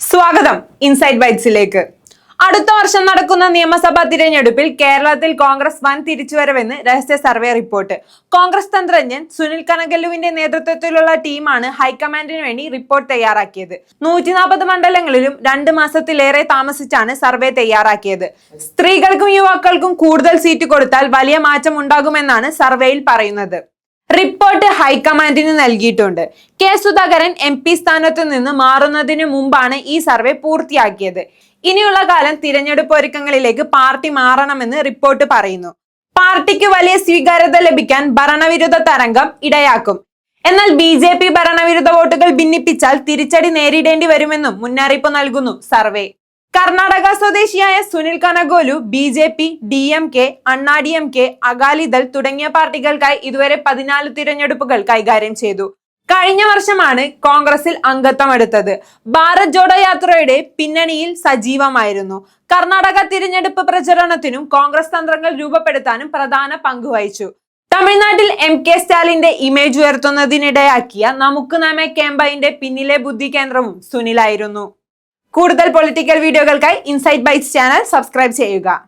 സ്വാഗതം ഇൻസൈഡ് ബൈറ്റ്സിലേക്ക്. അടുത്ത വർഷം നടക്കുന്ന നിയമസഭാ തിരഞ്ഞെടുപ്പിൽ കേരളത്തിൽ കോൺഗ്രസ് വൻ തിരിച്ചുവരവെന്ന് രഹസ്യ സർവേ റിപ്പോർട്ട്. കോൺഗ്രസ് തന്ത്രജ്ഞൻ സുനിൽ കനകല്ലുവിന്റെ നേതൃത്വത്തിലുള്ള ടീമാണ് ഹൈക്കമാൻഡിന് വേണ്ടി റിപ്പോർട്ട് തയ്യാറാക്കിയത്. നൂറ്റി നാൽപ്പത് മണ്ഡലങ്ങളിലും രണ്ട് മാസത്തിലേറെ താമസിച്ചാണ് സർവേ തയ്യാറാക്കിയത്. സ്ത്രീകൾക്കും യുവാക്കൾക്കും കൂടുതൽ സീറ്റ് കൊടുത്താൽ വലിയ മാറ്റം ഉണ്ടാകുമെന്നാണ് സർവേയിൽ പറയുന്നത്. റിപ്പോർട്ട് ഹൈക്കമാൻഡിന് നൽകിയിട്ടുണ്ട്. കെ സുധാകരൻ എം പി സ്ഥാനത്ത് നിന്ന് മാറുന്നതിന് മുമ്പാണ് ഈ സർവേ പൂർത്തിയാക്കിയത്. ഇനിയുള്ള കാലം തിരഞ്ഞെടുപ്പ് ഒരുക്കങ്ങളിലേക്ക് പാർട്ടി മാറണമെന്ന് റിപ്പോർട്ട് പറയുന്നു. പാർട്ടിക്ക് വലിയ സ്വീകാര്യത ലഭിക്കാൻ ഭരണവിരുദ്ധ തരംഗം ഇടയാക്കും. എന്നാൽ ബി ജെ പി ഭരണവിരുദ്ധ വോട്ടുകൾ ഭിന്നിപ്പിച്ചാൽ തിരിച്ചടി നേരിടേണ്ടി വരുമെന്നും മുന്നറിയിപ്പ് നൽകുന്നു സർവേ. കർണാടക സ്വദേശിയായ Sunil Kanugolu B J P D M K Anna D M K Akali Dal തുടങ്ങിയ പാർട്ടികൾക്കായി ഇതുവരെ പതിനാല് തിരഞ്ഞെടുപ്പുകൾ കൈകാര്യം ചെയ്തു. കഴിഞ്ഞ വർഷമാണ് കോൺഗ്രസിൽ അംഗത്വം എടുത്തത് ഭാരത് ജോഡോ യാത്രയുടെ പിന്നണിയിൽ സജീവമായിരുന്നു. കർണാടക തിരഞ്ഞെടുപ്പ് പ്രചരണത്തിനും കോൺഗ്രസ് തന്ത്രങ്ങൾ രൂപപ്പെടുത്താനും പ്രധാന പങ്കുവഹിച്ചു തമിഴ്നാട്ടിൽ എം കെ സ്റ്റാലിന്റെ ഇമേജ് ഉയർത്തുന്നതിനിടയാക്കിയ നമുക്ക് നമ്മെ ക്യാമ്പയിന്റെ പിന്നിലെ ബുദ്ധി കേന്ദ്രവും സുനിലായിരുന്നു. കൂടുതൽ പൊളിറ്റിക്കൽ വീഡിയോകൾക്കായി ഇൻസൈറ്റ് ബൈറ്റ്സ് ചാനൽ സബ്സ്ക്രൈബ് ചെയ്യുക.